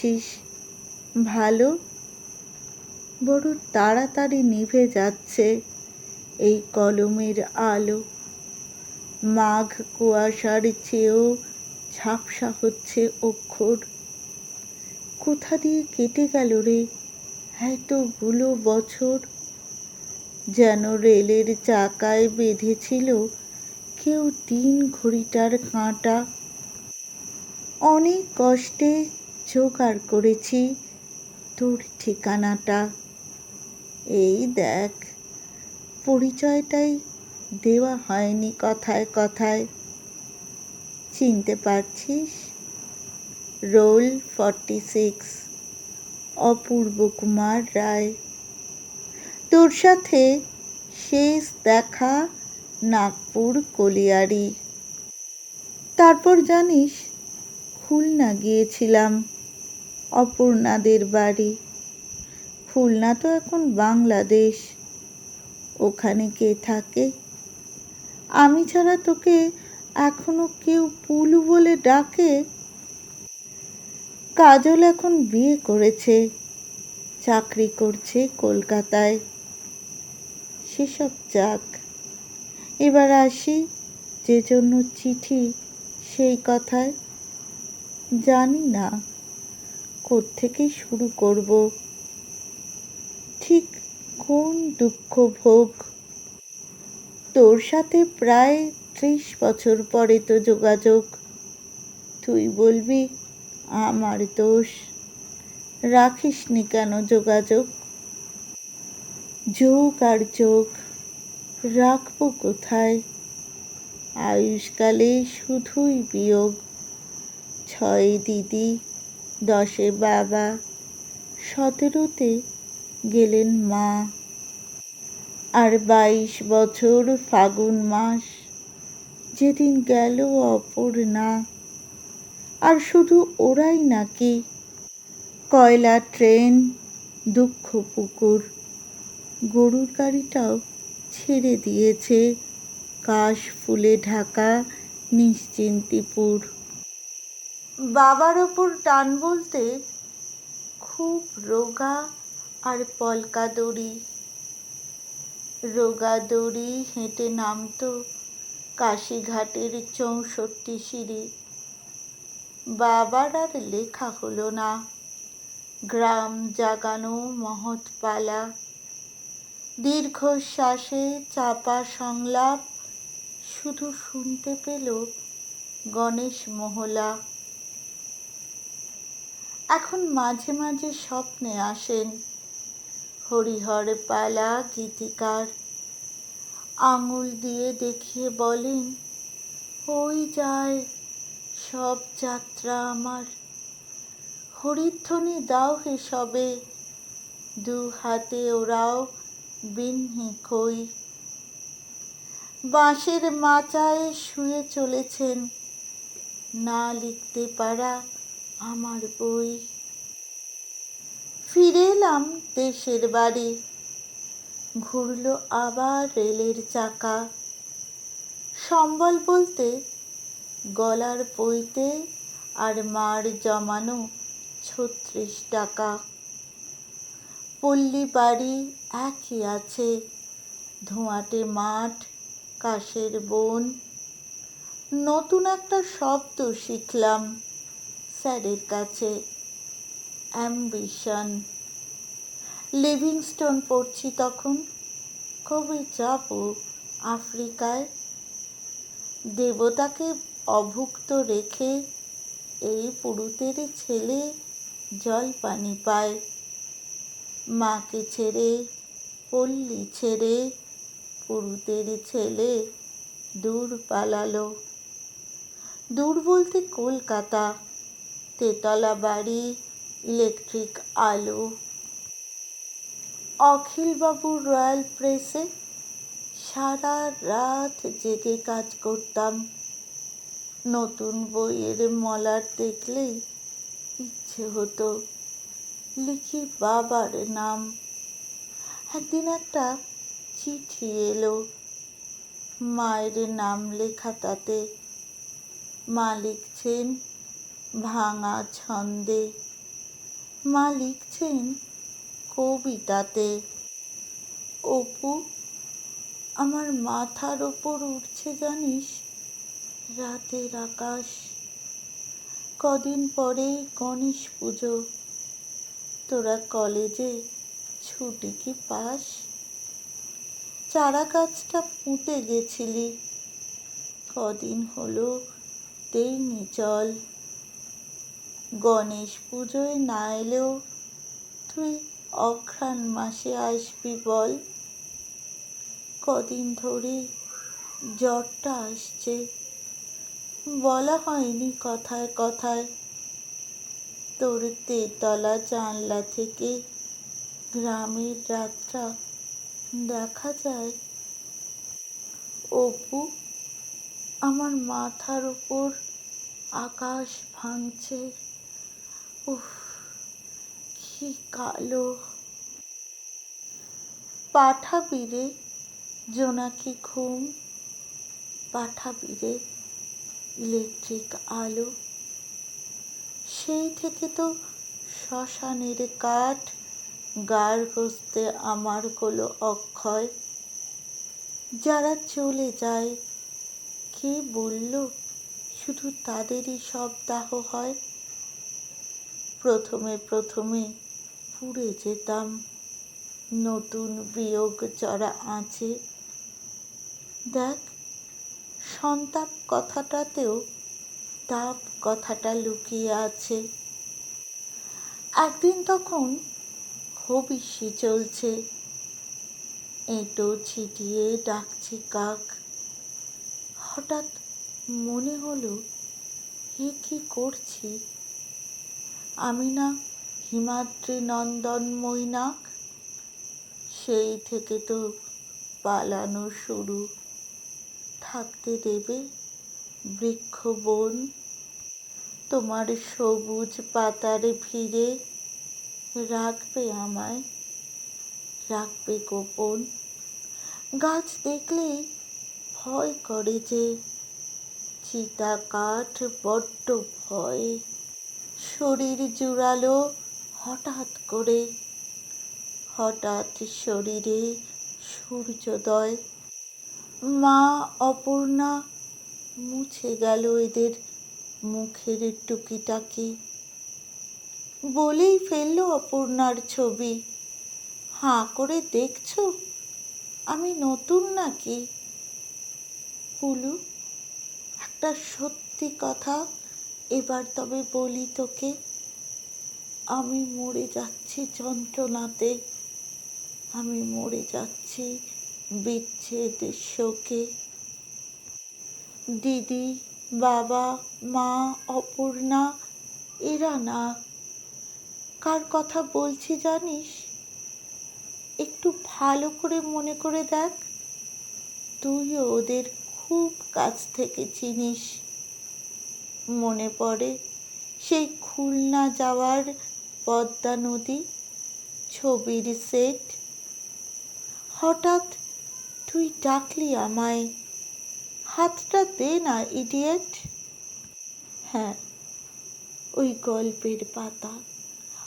আছিস ভালো। বড় তাড়াতাড়ি নিভে যাচ্ছে এই কলমের আলো। মাঘ কুয়াশার চেয়েও ঝাপসা হচ্ছে অক্ষর। কোথা দিয়ে কেটে গেল রে এতগুলো বছর? যেন রেলের চাকায় বেঁধেছিল কেউ তিন ঘড়িটার কাঁটা। অনেক কষ্টে জোগাড় করেছি। তোর ঠিকানাটা। এই দেখ। পরিচয়টাই দেওয়া হয়নি কথায় কথায়। চিনতে পারছিস? Roll forty six. Apurba Kumar Ray. তোর সাথে শেষ দেখা নাগপুর কলিয়ারি। তারপর জানিস, খুলনা গিয়েছিলাম। অপর্ণাদের বাড়ি। খুলনা তো এখন বাংলাদেশ। ওখানে কে থাকে? আমি ছাড়া তোকে এখনও কেউ পুলু বলে ডাকে? কাজল এখন বিয়ে করেছে, চাকরি করছে কলকাতায়। সেসব যাক, এবার আসি যে জন্য চিঠি সেই কথায়। জানি না। কোত্থেকে শুরু করব? ঠিক কোন দুঃখ ভোগ? তোর সাথে প্রায় ত্রিশ বছর পরে তো যোগাযোগ। তুই বলবি, আমার দোষ। রাখিসনি কেন যোগাযোগ? যোগ আর যোগ, রাখব কোথায়? আয়ুষ্কালে শুধুই বিয়োগ। ছয় দিদি দশে বাবা। সতেরোতে গেলেন মা। আর বাইশ বছর ফাগুন মাস। যেদিন গেল অপর না আর শুধু ওরাই নাকি। কয়লা, ট্রেন, দুঃখ, পুকুর। গরুর গাড়িটাও ছেড়ে দিয়েছে। কাশ, ফুলে ঢাকা, নিশ্চিন্তিপুর। বাবার ওপর টান বলতে খুব রোগা আর পলকা দড়ি। রোগা দড়ি হেঁটে নামতো কাশিঘাটের চৌষট্টি সিঁড়ি। বাবার আর লেখা হলো না। গ্রাম জাগানো মহৎ পালা। দীর্ঘশ্বাসে চাপা সংলাপ শুধু শুনতে পেল গণেশ মহলা। এখন মাঝে মাঝে স্বপ্নে আসেন হরিহর পালা গীতিকার। আঙুল দিয়ে দেখিয়ে বলেন, ওই যায় সব যাত্রা আমার। হরিধ্বনি দাও হে সবে, দু হাতে ওরাও বিন্হি খই। বাঁশের মাচায় শুয়ে চলেছেন, না লিখতে পারা আমার বই। ফিরে এলাম দেশের বাড়ি। ঘুরল আবার রেলের চাকা। সম্বল বলতে গলার পইতে আর মার জমানো ছত্রিশ টাকা। পল্লী বাড়ি একই আছে, ধোঁয়াটে মাঠ, কাশের বন। নতুন একটা শব্দ শিখলাম। স্যারের কাছে অ্যাম্বিশন। লিভিংস্টোন পড়ছি তখন কবে যাব আফ্রিকায়। দেবতাকে অভুক্ত রেখে এই পুরুতের ছেলে জল পানি পায়। মাকে ছেড়ে, পল্লী ছেড়ে পুরুতের ছেলে দূর পালালো। দূর বলতে কলকাতা তেতলা বাড়ি, ইলেকট্রিক আলো। অখিলবাবুর রয়্যাল প্রেসে সারা রাত জেগে কাজ করতাম। নতুন বইয়ের মলার দেখলেই ইচ্ছে হতো লিখি বাবার নাম। একদিন একটা চিঠি এলো, মায়ের নাম লেখা তাতে। মা লিখছেন ভাঙা ছন্দে। মা লিখছেন কবিতাতে। অপু, আমার মাথার ওপর উঠছে জানিস রাতের আকাশ। কদিন পরে গণেশ পুজো। তোরা কলেজে ছুটি কি পাস? চারা গাছটা পুঁতে গেছিলি। কদিন হলো দেইনি জল। গণেশ পুজোয় না এলেও তুই অঘ্রাণ মাসে আসবি বল। কদিন ধরে জ্বরটা আসছে। বলা হয়নি কথায় কথায়। তোর তেতলা জানলা থেকে গ্রামের রাতটা দেখা যায়। অপু, আমার মাথার উপর আকাশ ভাঙছে। উফ, কি কালো। পাঠাবি রে জোনাকি ঘুম, পাঠাবি রে ইলেকট্রিক আলো। সেই থেকে তো শ্মশানের কাঠ গার ঘষতে আমার হলো অক্ষয়। যারা চলে যায়, কে বলল শুধু তাদেরই সব দাহ হয়? প্রথমে প্রথমে পুড়ে যেতাম। নতুন বিয়োগ চড়া আঁচে দেখ, সন্তাপ কথাটাতেও তাপ কথাটা লুকিয়ে আছে। একদিন তখন হবিষ্যি চলছে। এঁটো ছিটিয়ে ডাকছি কাক। হঠাৎ মনে হলো, এ কী করছি? আমি না হিমাদ্রি নন্দন মৈনাক সেই থেকে তো পালানো শুরু। থাকতে দেবে বৃক্ষ বন। তোমার সবুজ পাতার ভিড়ে রাখবে আমায়, রাখবে গোপন। গাছ দেখলেই ভয় করে যে চিতা কাঠ বড্ড ভয়। শরীর জুড়ালো হঠাৎ করে। হঠাৎ শরীরে সূর্যোদয়। মা অপর্ণা মুছে গেল এদের মুখের টুকিটাকি। বলেই ফেলল অপর্ণার ছবি। হাঁ করে দেখছ? আমি নতুন নাকি? পুলু, একটা সত্যি কথা এবার তবে বলি তোকে, আমি মরে যাচ্ছি যন্ত্রণাতে। আমি মরে যাচ্ছি বিচ্ছেদের শোকে দিদি, বাবা, মা, অপর্ণা, এরা না। কার কথা বলছি জানিস? একটু ভালো করে মনে করে দেখ। তুইও ওদের খুব কাছ থেকে চিনিস। মনে পড়ে। সেই খুলনা যাওয়ার পদ্মা নদী, ছবির সেট হঠাৎ তুই ডাকলি আমায়। হাতটা দে না ইডিয়েট হ্যাঁ ওই গল্পের পাতা,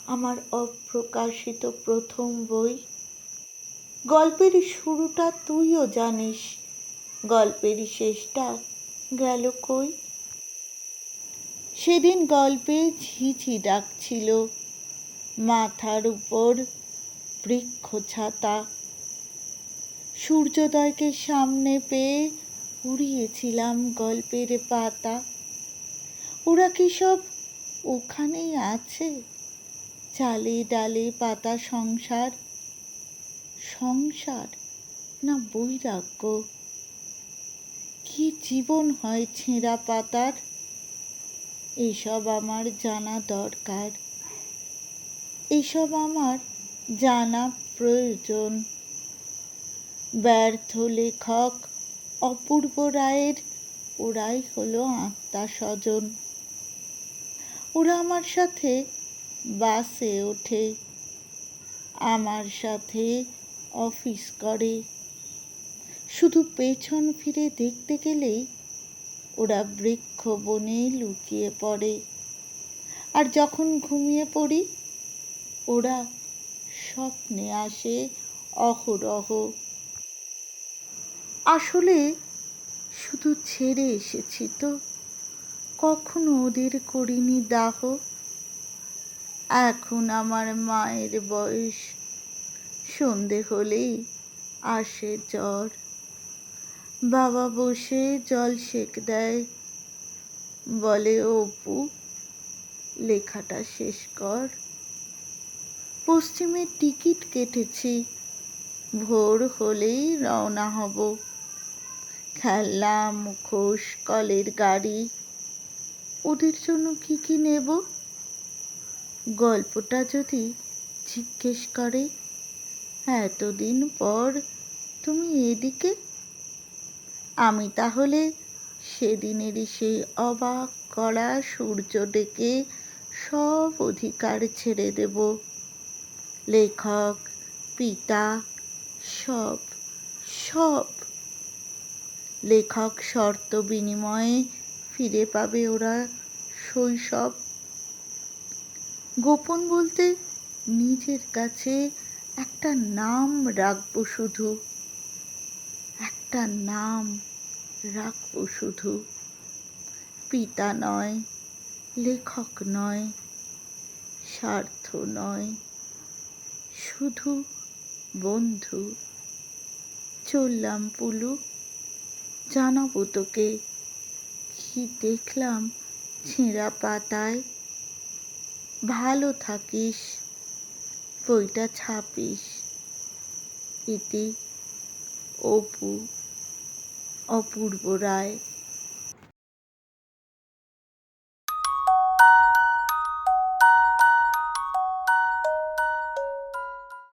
আমার অপ্রকাশিত প্রথম বই। গল্পের শুরুটা তুইও জানিস। গল্পের শেষটা গেল কই? সেদিন গল্পে ঝিঝি ডাকছিল, মাথার উপর বৃক্ষ ছাতা। সূর্যোদয়কে সামনে পেয়ে উড়িয়েছিলাম গল্পের পাতা। ওরা কি সব ওখানেই আছে? চালে ডালে পাতা সংসার। সংসার না বৈরাগ্য? কি জীবন হয় ছেঁড়া পাতার? এসব আমার জানা দরকার। এসব আমার জানা প্রয়োজন। ব্যর্থ লেখক, অপূর্ব রায়ের, ওরাই হলো আত্মা স্বজন ওরা আমার সাথে বাসে ওঠে, আমার সাথে অফিস করে। শুধু পেছন ফিরে দেখতে গেলেই ওরা বৃক্ষ বনে লুকিয়ে পড়ে। আর যখন ঘুমিয়ে পড়ি, ওরা স্বপ্নে আসে অহরহ। আসলে শুধু ছেড়ে এসেছি তো, কখনো ওদের করিনি দাহ। এখন আমার মায়ের বয়স, সন্ধে হলেই আসে জ্বর। বাবা বসে জল সেক দেয়। বলে, অপু, লেখাটা শেষ কর। পশ্চিমের টিকিট কেটেছি। ভোর হলেই রওনা হব। খেলনা, মুখোশ, কলের গাড়ি। ওদের জন্য কি কি নেব? গল্পটা যদি জিজ্ঞেস করে, এতদিন পর তুমি এদিকে আমি তাহলে সেদিনেরই সেই অবাক করা সূর্য ডেকে সব অধিকার ছেড়ে দেব। লেখক, পিতা, সব সব। লেখক শর্ত বিনিময়ে ফিরে পাবে ওরা শৈশব। গোপন বলতে নিজের কাছে একটা নাম রাখব শুধু। একটা নাম রাখব শুধু। পিতা নয়, লেখক নয়, স্বার্থ নয়, শুধু বন্ধু। চললাম পুলু, জানাব তোকে। কি দেখলাম ছেঁড়া পাতায়? ভালো থাকিস, বইটা ছাপিস। ইতি অপু। অপূর্ব রায়।